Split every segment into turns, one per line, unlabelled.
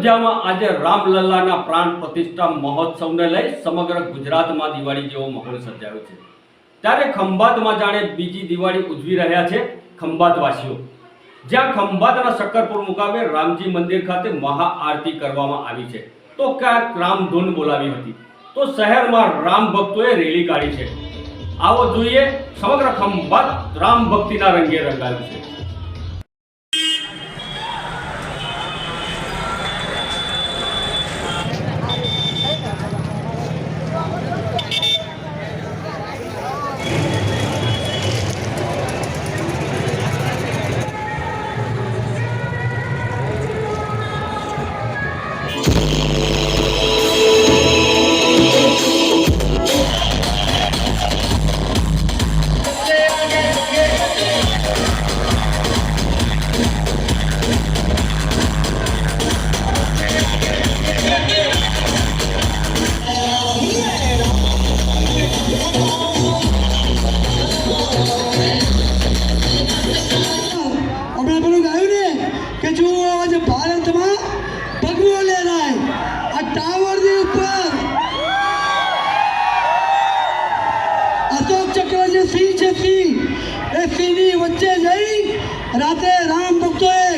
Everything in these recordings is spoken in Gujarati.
અયોધ્યામાં આજે રામલલ્લાના પ્રાણ પ્રતિષ્ઠા મહોત્સવને લઈ સમગ્ર ગુજરાતમાં દિવાળી જેવો માહોલ સર્જાયો છે. ત્યારે ખંભાતમાં જાણે બીજી દિવાળી ઉજવી રહ્યા છે ખંભાતવાસીઓ. જ્યાં ખંભાતના શક્કરપુર મુકામે રામજી મંદિર ખાતે મહાઆરતી કરવામાં આવી છે. તો ક્યાંક રામધૂન બોલાવી હતી. તો શહેરમાં રામ ભક્તોએ રેલી કાઢી છે. આવો જોઈએ સમગ્ર ખંભાત રામ ભક્તિના રંગે રંગાયું છે.
અશોક ચક્ર જે સિંહ છે સિંહ એ સિંહની વચ્ચે જઈ રાતે રામ ભક્તોએ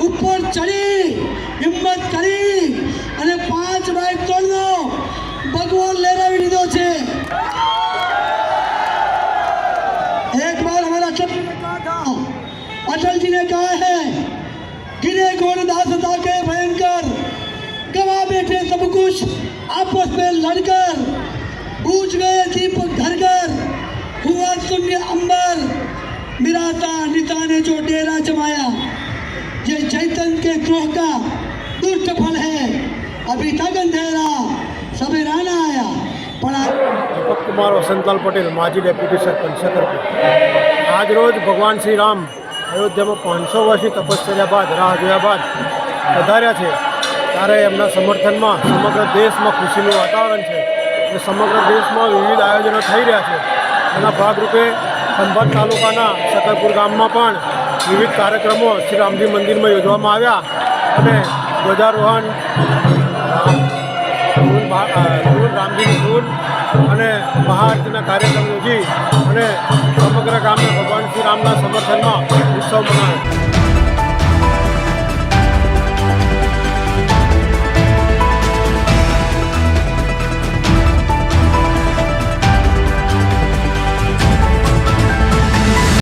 ઉપર ચડી હિંમત કરી અને પાંચ બાય ત્રણનો ભગવો લહેરાવી લીધો છે एक बार हमारा अटल जी ने कहा था अटल जी ने कहा है गिरे घोर दासता के भयंकर गवा बैठे सब कुछ आपस में लड़कर मिराता निता ने जो डेरा जमाया ये चैतन्य के द्रोह का दुष्ट फल है अभी तक अंधेरा सवेरा न आया पड़ा
દીપક કુમાર વસંતલાલ પટેલ માજી ડેપ્યુટી સરપંચ શકરપુર આજ રોજ ભગવાન શ્રી રામ અયોધ્યામાં પાંચસો વર્ષની તપશ્ચર્યા બાદ રાહ જોયા બાદ પધાર્યા છે ત્યારે એમના સમર્થનમાં સમગ્ર દેશમાં ખુશીનું વાતાવરણ છે અને સમગ્ર દેશમાં વિવિધ આયોજનો થઈ રહ્યા છે એના ભાગરૂપે ખંભાત તાલુકાના શકરપુર ગામમાં પણ વિવિધ કાર્યક્રમો શ્રી રામજી મંદિરમાં યોજવામાં આવ્યા અને ધ્વજારોહણ ધૂન રામજીની ધૂન અને મહાઆરતીના કાર્યક્રમ યોજી અને સમગ્ર ગામે ભગવાન શ્રી રામના સમર્થનમાં ઉત્સવ મનાવ્યો.